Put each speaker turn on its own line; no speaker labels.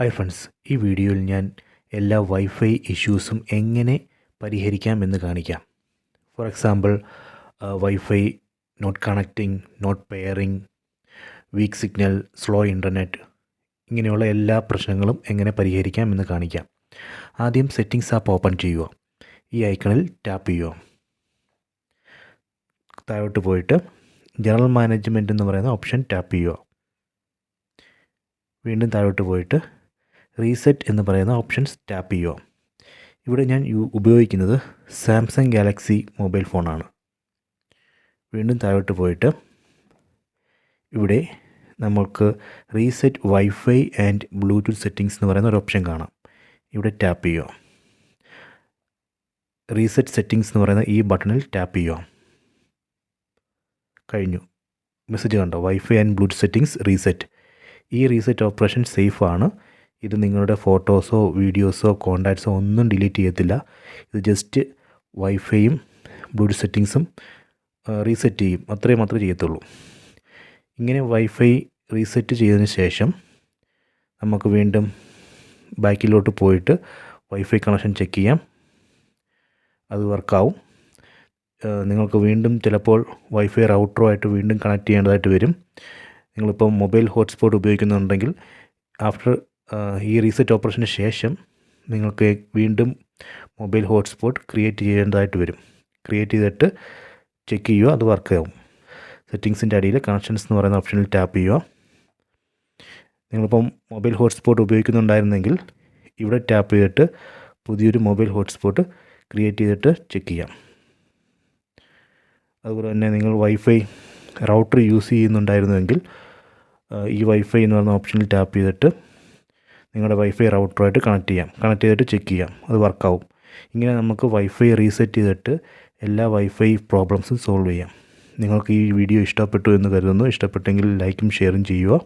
Hi friends ഈ വീഡിയോയിൽ ഞാൻ എല്ലാ വൈഫൈ ഇഷ്യൂസും എങ്ങനെ പരിഹരിക്കാം എന്ന് കാണിക്കാം. For example wifi not connecting not pairing weak signal slow internet ഇങ്ങനെയുള്ള എല്ലാ പ്രശ്നങ്ങളും എങ്ങനെ പരിഹരിക്കാം എന്ന് കാണിക്കാം. ആദ്യം സെറ്റിംഗ്സ് ആപ്പ് ഓപ്പൺ ചെയ്യുക. ഈ ഐക്കണിൽ ടാപ്പ് ചെയ്യുക. താഴോട്ട് പോയിട്ട് ജനറൽ മാനേജ്മെന്റ് എന്ന് പറയുന്ന ഓപ്ഷൻ ടാപ്പ് ചെയ്യുക. വീണ്ടും താഴോട്ട് പോയിട്ട് റീസെറ്റ് എന്ന് പറയുന്ന ഓപ്ഷൻസ് ടാപ്പ് ചെയ്യുക. ഇവിടെ ഞാൻ ഉപയോഗിക്കുന്നത് സാംസങ് ഗാലക്സി മൊബൈൽ ഫോണാണ് വീണ്ടും താഴോട്ട് പോയിട്ട് ഇവിടെ നമുക്ക് reset wifi and Bluetooth settings എന്ന് പറയുന്ന ഒരു ഓപ്ഷൻ കാണാം. ഇവിടെ ടാപ്പ് ചെയ്യുക. റീസെറ്റ് സെറ്റിങ്സ് എന്ന് പറയുന്ന ഈ ബട്ടണിൽ ടാപ്പ് ചെയ്യുക. കഴിഞ്ഞു. മെസ്സേജ് കണ്ടോ? Wifi and Bluetooth settings reset ഈ റീസെറ്റ് ഓപ്പറേഷൻ സേഫ് ആണ്. ഇത് നിങ്ങളുടെ ഫോട്ടോസോ വീഡിയോസോ കോണ്ടാക്ട്സോ ഒന്നും ഡിലീറ്റ് ചെയ്യത്തില്ല. ഇത് ജസ്റ്റ് വൈഫൈയും ബ്ലൂടൂത്ത് സെറ്റിങ്സും റീസെറ്റ് ചെയ്യും. അത്രയും മാത്രമേ ചെയ്യത്തുള്ളൂ. ഇങ്ങനെ വൈഫൈ റീസെറ്റ് ചെയ്തതിന് ശേഷം നമുക്ക് വീണ്ടും ബാക്കിലോട്ട് പോയിട്ട് വൈഫൈ കണക്ഷൻ ചെക്ക് ചെയ്യാം. അത് വർക്കാവും നിങ്ങൾക്ക് വീണ്ടും ചിലപ്പോൾ വൈഫൈ റൗട്ടറോ ആയിട്ട് വീണ്ടും കണക്ട് ചെയ്യേണ്ടതായിട്ട് വരും. നിങ്ങളിപ്പോൾ മൊബൈൽ ഹോട്ട്സ്പോട്ട് ഉപയോഗിക്കുന്നുണ്ടെങ്കിൽ ആഫ്റ്റർ ഈ റീസെറ്റ് ഓപ്പറേഷന് ശേഷം നിങ്ങൾക്ക് വീണ്ടും മൊബൈൽ ഹോട്ട്സ്പോട്ട് ക്രിയേറ്റ് ചെയ്യേണ്ടതായിട്ട് വരും. ക്രിയേറ്റ് ചെയ്തിട്ട് ചെക്ക് ചെയ്യുക അത് വർക്ക് ആവും. സെറ്റിങ്സിന്റെ അടിയിൽ കണക്ഷൻസ് എന്ന് പറയുന്ന ഓപ്ഷനിൽ ടാപ്പ് ചെയ്യുക. നിങ്ങളിപ്പം മൊബൈൽ ഹോട്ട്സ്പോട്ട് ഉപയോഗിക്കുന്നുണ്ടായിരുന്നെങ്കിൽ ഇവിടെ ടാപ്പ് ചെയ്തിട്ട് പുതിയൊരു മൊബൈൽ ഹോട്ട്സ്പോട്ട് ക്രിയേറ്റ് ചെയ്തിട്ട് ചെക്ക് ചെയ്യാം. അതുപോലെ തന്നെ നിങ്ങൾ വൈഫൈ റൗട്ടർ യൂസ് ചെയ്യുന്നുണ്ടായിരുന്നുവെങ്കിൽ ഈ വൈഫൈ എന്ന് പറയുന്ന ഓപ്ഷനിൽ ടാപ്പ് ചെയ്തിട്ട് നിങ്ങളുടെ വൈഫൈ റൗട്ടറുമായിട്ട് കണക്ട് ചെയ്യാം. കണക്ട് ചെയ്തിട്ട് ചെക്ക് ചെയ്യാം. അത് വർക്കാവും ഇങ്ങനെ നമുക്ക് വൈഫൈ റീസെറ്റ് ചെയ്തിട്ട് എല്ലാ വൈഫൈ പ്രോബ്ലംസും സോൾവ് ചെയ്യാം. നിങ്ങൾക്ക് ഈ വീഡിയോ ഇഷ്ടപ്പെട്ടു എന്ന് കരുതുന്നു. ഇഷ്ടപ്പെട്ടെങ്കിൽ ലൈക്കും ഷെയറും ചെയ്യുക.